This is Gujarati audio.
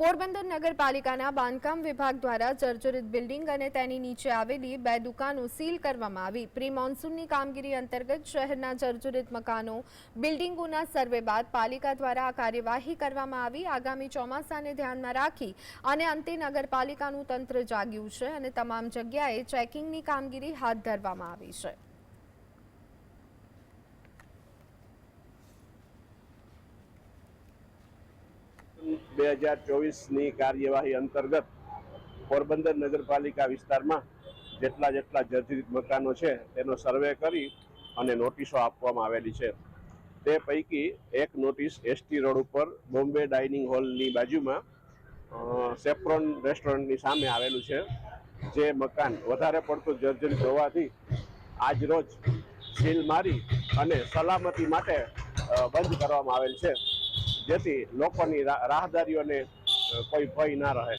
પોરબંદર નગરપાલિકાના બાંધકામ વિભાગ દ્વારા જર્જરિત બિલ્ડિંગ અને તેની નીચે આવેલી બે દુકાનો સીલ કરવામાં આવી. પ્રી મોન્સૂનની કામગીરી અંતર્ગત શહેરના જર્જરિત મકાનો, બિલ્ડિંગોના સર્વે બાદ પાલિકા દ્વારા આ કાર્યવાહી કરવામાં આવી. આગામી ચોમાસાને ધ્યાનમાં રાખી અને અંતે નગરપાલિકાનું તંત્ર જાગ્યું છે અને તમામ જગ્યાએ ચેકિંગની કામગીરી હાથ ધરવામાં આવી છે. બે હજાર ચોવીસની કાર્યવાહી અંતર્ગત પોરબંદર નગરપાલિકા વિસ્તારમાં જેટલા જેટલા જર્જરિત મકાનો છે તેનો સર્વે કરી અને નોટિસો આપવામાં આવેલી છે. તે પૈકી એક નોટિસ એસટી રોડ ઉપર બોમ્બે ડાઇનિંગ હોલની બાજુમાં સેફ્રોન રેસ્ટોરન્ટની સામે આવેલું છે, જે મકાન વધારે પડતું જર્જરિત હોવાથી આજરોજ સીલ મારી અને સલામતી માટે બંધ કરવામાં આવેલ છે. જેથી લોકોની રાહદારીઓને કોઈ ભય ના રહે.